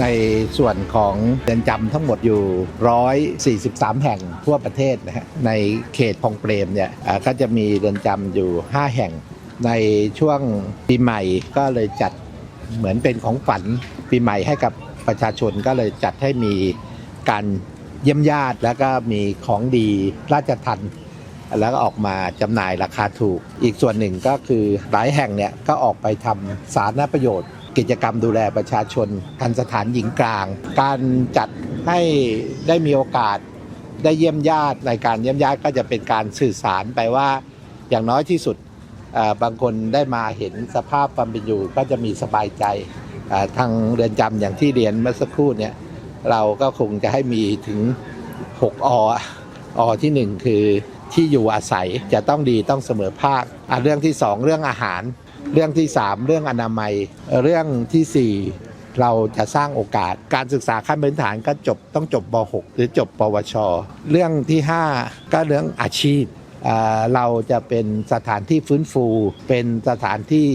ในส่วนของเรือนจำทั้งหมดอยู่ 143 แห่งทั่วประเทศนะฮะในเขตคลองเปรมเนี่ยก็จะมีเรือนจำอยู่ 5 แห่ง ในช่วงปีใหม่ก็เลยจัดเหมือนเป็นของฝันปีใหม่ให้กับประชาชนก็เลยจัดให้มีการเยี่ยมญาติแล้วก็มีของดีราชทันแล้วก็ออกมาจำหน่ายราคาถูก อีกส่วนหนึ่งก็คือหลายแห่งเนี่ยก็ออกไปทำสาธารณประโยชน์ กิจกรรมดูแลประชาชนทันสถานหญิงกลาง การจัดให้ได้มีโอกาสได้เยี่ยมญาติในการเยี่ยมญาติก็จะเป็นการสื่อสารไปว่าอย่างน้อยที่สุดบางคนได้มาเห็นสภาพความเป็นอยู่ก็จะมีสบายใจทางเรือนจำอย่างที่เรียนเมื่อสักครู่เนี่ยเราก็คงจะให้มีถึง 6 ออที่ 1 คือที่อยู่อาศัยจะต้องดีต้องเสมอภาคอะเรื่องที่ 2 เรื่องอาหาร เรื่องที่ 3 เรื่องอนามัย เรื่องทีสี่ 4 เราจะสร้างโอกาส การศึกษาขั้นพื้นฐานก็จบต้องจบป .6 หรือจบ ปวช เรื่องที่ 5 ก็เรื่องอาชีพเราจะเป็นสถานที่ฟื้นฟู เป็นสถานที่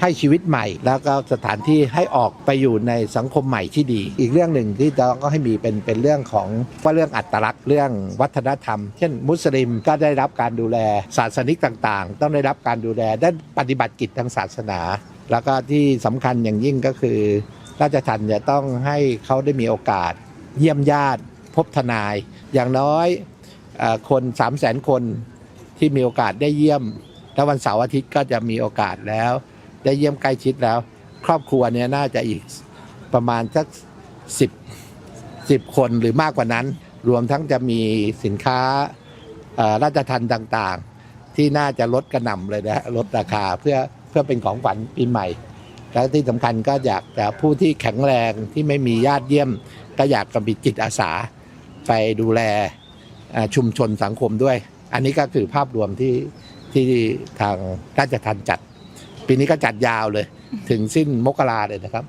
ให้ชีวิตใหม่ แล้วก็สถานที่ให้ออกไปอยู่ในสังคมใหม่ที่ดี อีกเรื่องหนึ่งที่จะก็ให้มีเป็นเป็นเรื่องของว่าเรื่องอัตลักษณ์เรื่องวัฒนธรรม เช่น มุสลิมก็ได้รับการดูแลศาสนิกต่างๆ ต้องได้รับการดูแลด้านปฏิบัติกิจทางศาสนา แล้วก็ที่สำคัญอย่างยิ่งก็คือราชทันจะต้องให้เขาได้มีโอกาส เยี่ยมญาติพบทนาย อย่างน้อยคน3 0 0 0 0 0 คนที่มีโอกาสได้เยี่ยม แล้ววันเสาร์อาทิตย์ก็จะมีโอกาสแล้ว ได้เยี่ยมใกล้ชิดแล้ว ครอบครัวเนี่ยน่าจะอีกประมาณสักสิบสิบคนหรือมากกว่านั้น รวมทั้งจะมีสินค้าราชทันต่างๆ ที่น่าจะลดกระหน่ำเลยนะลดราคาเพื่อเพื่อเป็นของขวัญปีใหม่ แล้วที่สำคัญก็อยากจะผู้ที่แข็งแรงที่ไม่มีญาติเยี่ยม ก็อยากจะมีจิตอาสา ไปดูแลชุมชนสังคมด้วย อันนี้ก็คือภาพรวมที่ที่ทางราชทันจัด ปีนี้ก็จัดยาวเลย ถึงสิ้นมกราเลยนะครับ